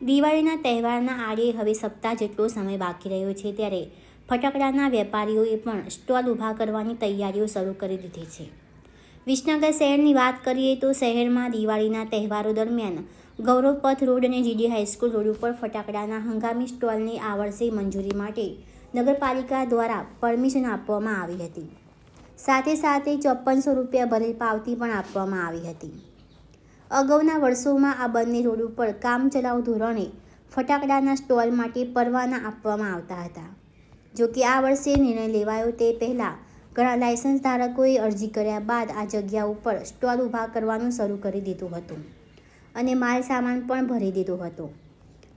દિવાળીના તહેવારના આડે હવે સપ્તાહ જેટલો સમય બાકી રહ્યો છે ત્યારે ફટાકડાના વેપારીઓએ પણ સ્ટોલ ઊભા કરવાની તૈયારીઓ શરૂ કરી દીધી છે. વિસનગર શહેરની વાત કરીએ તો શહેરમાં દિવાળીના તહેવારો દરમિયાન ગૌરવપથ રોડ અને જીડી હાઈસ્કૂલ રોડ ઉપર ફટાકડાના હંગામી સ્ટોલની આ વર્ષે મંજૂરી માટે નગરપાલિકા દ્વારા પરમિશન આપવામાં આવી હતી. સાથે સાથે ચોપ્પનસો રૂપિયા ભરેલ પાવતી પણ આપવામાં આવી હતી. અગાઉના વર્ષોમાં આ બંને રોડ ઉપર કામચલાઉ ધોરણે ફટાકડાના સ્ટોલ માટે પરવાના આપવામાં આવતા હતા. જો કે આ વર્ષે નિર્ણય લેવાયો તે પહેલાં ઘણા લાયસન્સ ધારકોએ અરજી કર્યા બાદ આ જગ્યા ઉપર સ્ટોલ ઊભા કરવાનું શરૂ કરી દીધું હતું અને માલ સામાન પણ ભરી દીધો હતો.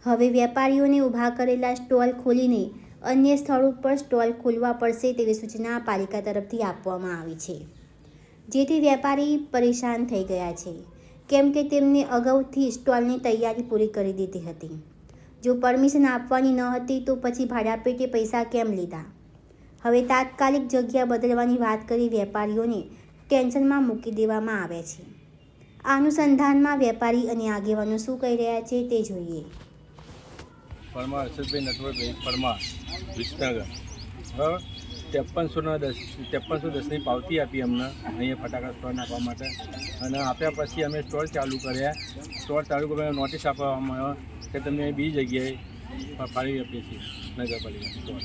હવે વેપારીઓને ઊભા કરેલા સ્ટોલ ખોલીને અન્ય સ્થળ ઉપર સ્ટોલ ખોલવા પડશે તેવી સૂચના પાલિકા તરફથી આપવામાં આવી છે. જેથી વેપારી પરેશાન થઈ ગયા છે. કેમ કે તેમને અગાઉથી સ્ટોલની તૈયારી પૂરી કરી દીધી હતી. જો પરમિશન આપવાની ન હતી તો પછી ભાડાપેટે પૈસા કેમ લીધા? હવે તાત્કાલિક જગ્યા બદલવાની વાત કરી વેપારીઓને ટેન્શનમાં મૂકી દેવામાં આવે છે. આ અનુસંધાનમાં વેપારી અને આગેવાનો શું કહી રહ્યા છે તે જોઈએ. પરમાર અરશદભાઈ નટવરભાઈ, પરમાર, વિસનગર. બરાબર ત્રેપનસોના દસ ત્રેપનસો દસની પાવતી આપી અમને અહીંયા ફટાકડા સ્ટોર નાખવા માટે. અને આપ્યા પછી અમે સ્ટોર ચાલુ કર્યા. સ્ટોર ચાલુ કર્યા નોટિસ આપવામાં આવ્યો કે તમે બીજી જગ્યાએ ફાળવી આપીએ છીએ નગરપાલિકા સ્ટોર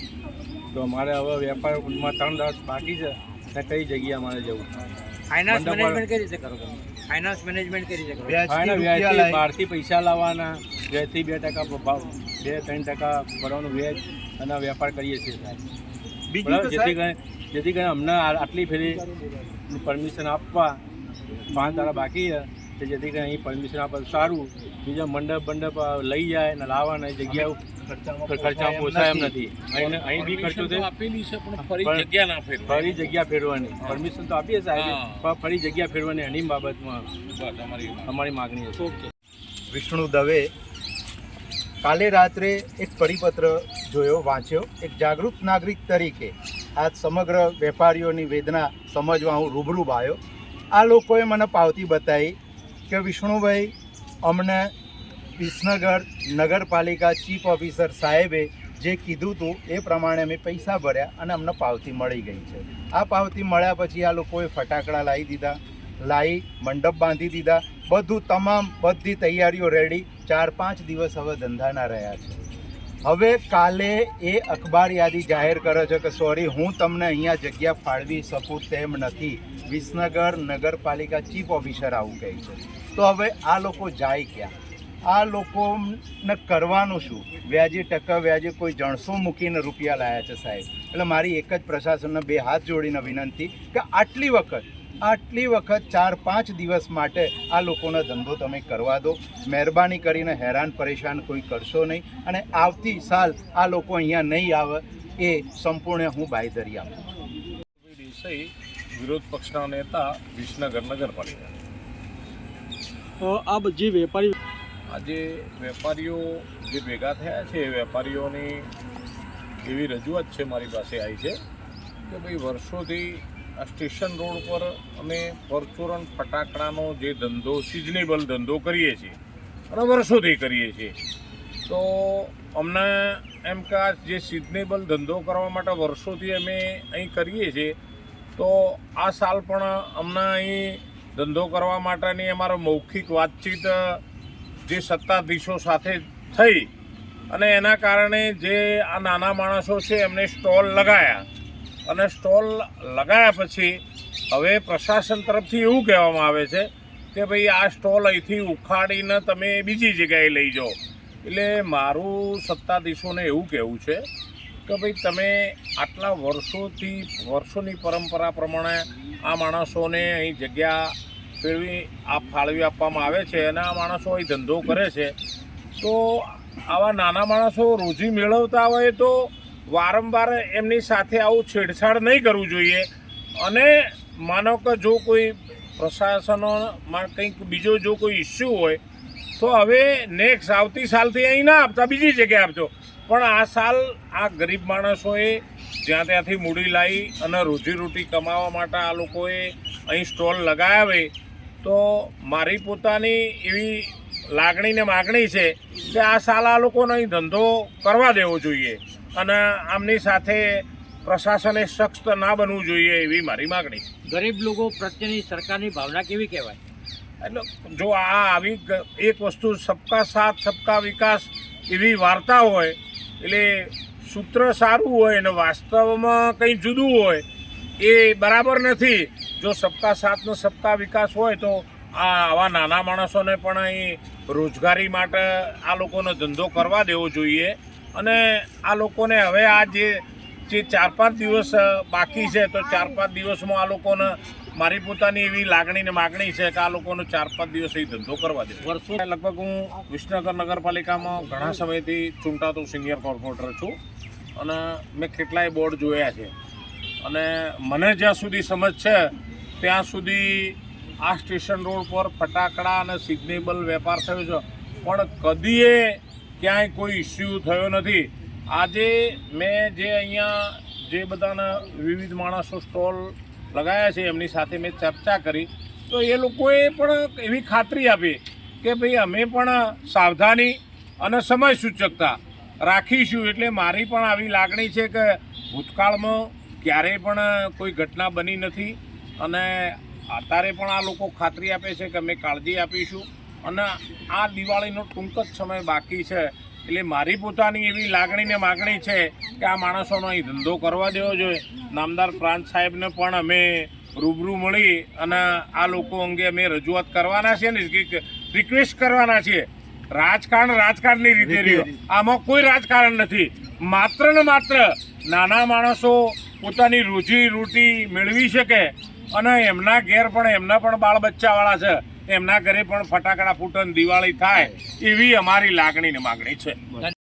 તો અમારે હવે વેપારમાં ત્રણ દિવસ બાકી છે ને કઈ જગ્યાએ અમારે જવું? ફાઇનાન્સ મેનેજમેન્ટ કઈ રીતે કરો તમે? ફાઇનાન્સ મેનેજમેન્ટ કઈ રીતે કરો? વ્યાજથી બહારથી પૈસા લાવવાના વ્યાજથી બે ટકા ભાવ બે ત્રણ ટકા ભરવાનું વ્યાજ અને વેપાર કરીએ છીએ. સાહેબ બીજું જેથી કરીને જેથી કરીને અમને આટલી ફેરી પરમિશન આપવા પાંચ દાડા બાકી છે જેથી કરીને અહીં પરમિશન આપે સારું. બીજા મંડપ મંડપ લઈ જાય ને લાવવાના જગ્યા ખર્ચા પોસાય એમ નથી. અહીં અહીં બી ખર્ચો છે. આપેલી છે પણ પણ જગ્યા ના ફેરવી ફરી જગ્યા ફેરવાની. પરમિશન તો આપીએ સાહેબ. પણ ફરી જગ્યા ફેરવાની એની બાબતમાં અમારી અમારી માગણી છે. વિષ્ણુ દવે કાલે રાત્રે એક પરિપત્ર જોયો, વાંચ્યો. એક જાગૃત નાગરિક તરીકે આ સમગ્ર વેપારીઓની વેદના સમજવા હું રૂબરૂ આવ્યો. આ લોકોએ મને પાવતી બતાવી કે વિષ્ણુભાઈ અમને વિસનગર નગરપાલિકા ચીફ ઓફિસર સાહેબે જે કીધું હતું એ પ્રમાણે અમે પૈસા ભર્યા અને અમને પાવતી મળી ગઈ છે. આ પાવતી મળ્યા પછી આ લોકોએ ફટાકડા લાવી દીધા લાવી મંડપ બાંધી દીધા. બધું તમામ બધી તૈયારીઓ રેડી. ચાર પાંચ દિવસ હવે ધંધાના રહ્યા છે. હવે કાલે એ અખબાર યાદી જાહેર કરે છે કે સોરી હું તમને અહીંયા જગ્યા ફાળવી શકું તેમ નથી. વિસનગર નગરપાલિકા ચીફ ઓફિસર આવું કહે છે. તો હવે આ લોકો જાય ક્યાં? આ લોકોને કરવાનું શું? વ્યાજે ટકા, વ્યાજે કોઈ જણસો મૂકીને રૂપિયા લાયા છે સાહેબ. એટલે મારી એક જ પ્રશાસનને બે હાથ જોડીને વિનંતી કે આટલી વખત આટલી વખત ચાર પાંચ દિવસ માટે આ લોકોનો ધંધો તમે કરવા દો. મહેરબાની કરીને હેરાન પરેશાન કોઈ કરશો નહીં. અને આવતી સાલ આ લોકો અહીંયા નહીં આવે એ સંપૂર્ણ હું બાયધરી આપું છું. વિરોધ પક્ષના નેતા વિસનગર નગરપાલિકા તો આ જે વેપારી આજે વેપારીઓ જે ભેગા થયા છે એ વેપારીઓની એવી રજૂઆત છે મારી પાસે આવી છે કે ભાઈ વર્ષોથી સ્ટેશન રોડ પર અમે પરચુરણ ફટાકડાનો જે ધંધો સિઝનેબલ ધંધો કરીએ છીએ, અને વર્ષોથી કરીએ છીએ. તો અમને એમ કે આ જે સિઝનેબલ ધંધો કરવા માટે વર્ષોથી અમે અહીં કરીએ છીએ, તો આ સાલ પણ અમને અહીં ધંધો કરવા માટેની અમારો મૌખિક વાતચીત જે સત્તાધીશો સાથે થઈ, અને એના કારણે જે આ નાના માણસો છે એમને સ્ટોલ લગાયા. અને સ્ટોલ લગાયા પછી હવે પ્રશાસન તરફથી એવું કહેવામાં આવે છે કે ભાઈ આ સ્ટોલ અહીંથી ઉખાડીને તમે બીજી જગ્યાએ લઈ જાઓ. એટલે મારું સત્તાધીશોને એવું કહેવું છે કે ભાઈ તમે આટલા વર્ષોથી, વર્ષોની પરંપરા પ્રમાણે આ માણસોને અહીં જગ્યા ફેરવી, આ ફાળવી આપવામાં આવે છે અને આ માણસો અહીં ધંધો કરે છે. તો આવા નાના માણસો રોજી મેળવતા હોય તો વારંવાર એમની સાથે આવું છેડછાડ નહીં કરવું જોઈએ. અને માનો કે જો કોઈ પ્રશાસનોમાં કંઈક બીજો જો કોઈ ઇસ્યુ હોય, તો હવે નેક્સ્ટ આવતી સાલથી અહીં ના આપતા, બીજી જગ્યાએ આપજો. પણ આ સાલ આ ગરીબ માણસોએ જ્યાં ત્યાંથી મૂડી લાવી અને રોજીરોટી કમાવા માટે આ લોકોએ અહીં સ્ટોલ લગાવે, તો મારી પોતાની એવી લાગણી ને માગણી છે કે આ સાલા લોકોનો લોકોને અહીં ધંધો કરવા દેવો જોઈએ અને આમની સાથે પ્રશાસને સખ્ત ના બનવું જોઈએ એવી મારી માગણી છે. ગરીબ લોકો પ્રત્યેની સરકારની ભાવના કેવી કહેવાય? એટલે જો આ આવી એક વસ્તુ સબકા સાથ સબકા વિકાસ એવી વાર્તા હોય એટલે સૂત્ર સારું હોય અને વાસ્તવમાં કંઈ જુદું હોય એ બરાબર નથી. જો સબકા સાથનો સબકા વિકાસ હોય તો આ આવા નાના માણસોને પણ અહીં રોજગારી માટે આ લોકોનો ધંધો કરવા દેવો જોઈએ. અને આ લોકોને હવે આ જે જે ચાર પાંચ દિવસ બાકી છે, તો ચાર પાંચ દિવસમાં આ લોકોને મારી પોતાની એવી લાગણી ને માગણી છે કે આ લોકોનો ચાર પાંચ દિવસ એ ધંધો કરવા દે. વર્ષો લગભગ હું વિસનગર નગરપાલિકામાં ઘણા સમયથી ચૂંટાતો સિનિયર કોર્પોરેટર છું અને મેં કેટલાય બોર્ડ જોયા છે. અને મને જ્યાં સુધી સમજ છે, ત્યાં સુધી આ સ્ટેશન રોડ પર ફટાકડા અને સિગ્નેબલ વેપાર થયો છે. પણ કદીએ ક્યાંય કોઈ ઇસ્યુ થયો નથી. આજે મેં જે અહીંયા જે બધાના વિવિધ માણસો સ્ટોલ લગાવ્યા છે, એમની સાથે મેં ચર્ચા કરી. તો એ લોકોએ પણ એવી ખાતરી આપી કે ભાઈ, અમે પણ સાવધાની અને સમય સૂચકતા રાખીશું. એટલે મારી પણ આવી લાગણી છે કે ભૂતકાળમાં ક્યારેય પણ કોઈ ઘટના બની નથી. અને અત્યારે પણ આ લોકો ખાતરી આપે છે કે અમે કાળજી આપીશું અને આ દિવાળીનો ટૂંક જ સમય બાકી છે. એટલે મારી પોતાની એવી લાગણી ને માગણી છે કે આ માણસોનો અહીં ધંધો કરવા દેવો જોઈએ. નામદાર પ્રાંત સાહેબને પણ અમે રૂબરૂ મળી અને આ લોકો અંગે અમે રજૂઆત કરવાના છીએ ને રિક્વેસ્ટ કરવાના છીએ. રાજકારણ રાજકારણની રીતે રહ્યો. આમાં કોઈ રાજકારણ નથી. માત્ર ને માત્ર નાના માણસો પોતાની રોજી રોટી મેળવી શકે અને એમના ઘેર પણ એમના પણ બાળ બચ્ચાવાળા છે. એમના ઘરે પણ ફટાકડા ફૂટન દિવાળી થાય એવી અમારી લાગણી ને માગણી છે.